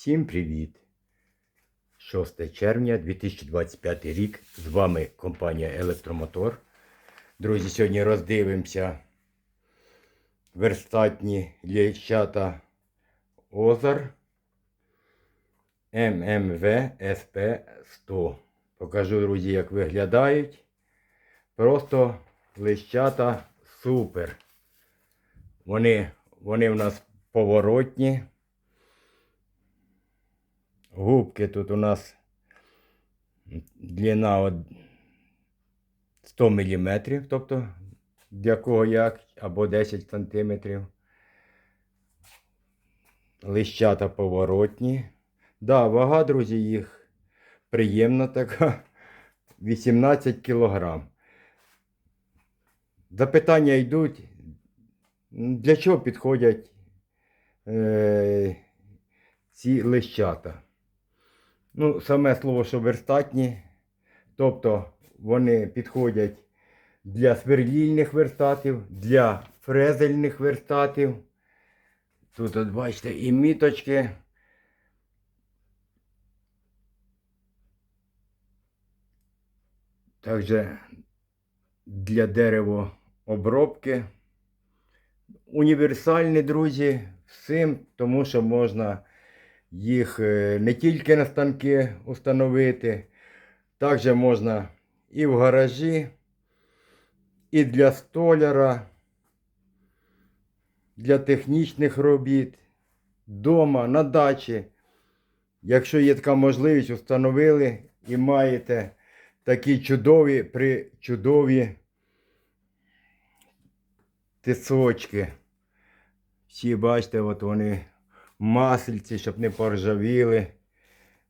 Всім привіт! 6 червня 2025 рік. З вами компанія Електромотор. Друзі, сьогодні роздивимося верстатні лещата Озар ММВ СП 100. Покажу, друзі, як виглядають. Просто лещата супер. Вони, вони в нас поворотні. Губки тут у нас длина 100 мм, тобто для кого як, або 10 см. Лищата поворотні. Да, вага, друзі, їх приємна така. 18 кг. Запитання йдуть, для чого підходять е, ці лищата? Ну, саме слово, що верстатні, тобто вони підходять для сверлільних верстатів, для фрезельних верстатів. Тут, от бачите, і міточки. Також для деревообробки. Універсальні, друзі, всім, тому що можна їх е, не тільки на станки установити, також можна і в гаражі, і для столяра, для технічних робіт, вдома, на дачі. Якщо є така можливість, установили і маєте такі чудові при чудові тисочки. Всі бачите, от вони масельці, щоб не поржавіли.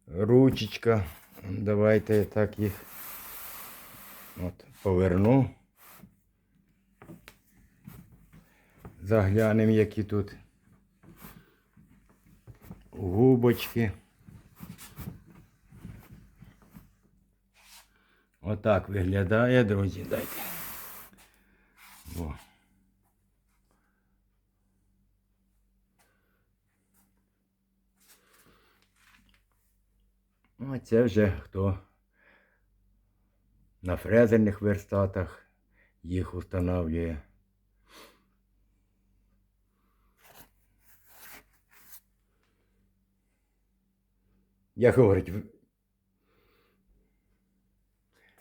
Ручечка. Давайте я так їх от, поверну. Заглянемо, які тут губочки. Отак виглядає, друзі, дайте. О. Ну, це вже хто на фрезерних верстатах їх устанавливає. Як говорить,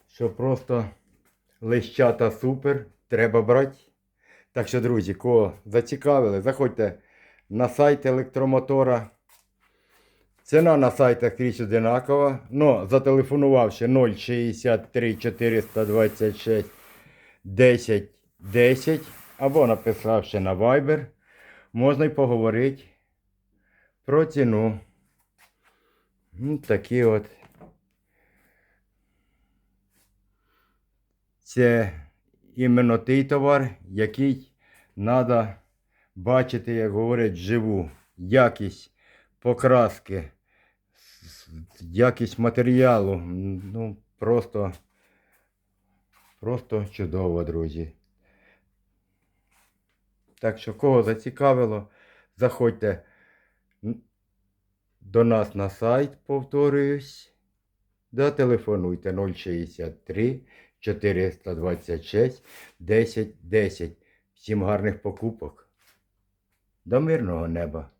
що просто лищата супер, треба брати. Так що, друзі, кого зацікавили, заходьте на сайт електромотора. Ціна на сайтах скрізь одинакова. Но зателефонувавши 063 426 10 10 або написавши на Viber, можна й поговорити про ціну. Ну, Такі от. Це іменно той товар, який треба бачити, як говорять, живу. Якість покраски, якість матеріалу. Ну, просто, просто чудово, друзі. Так що, кого зацікавило, заходьте до нас на сайт, повторююсь. Да, телефонуйте 063 426 10 10. Всім гарних покупок. До мирного неба!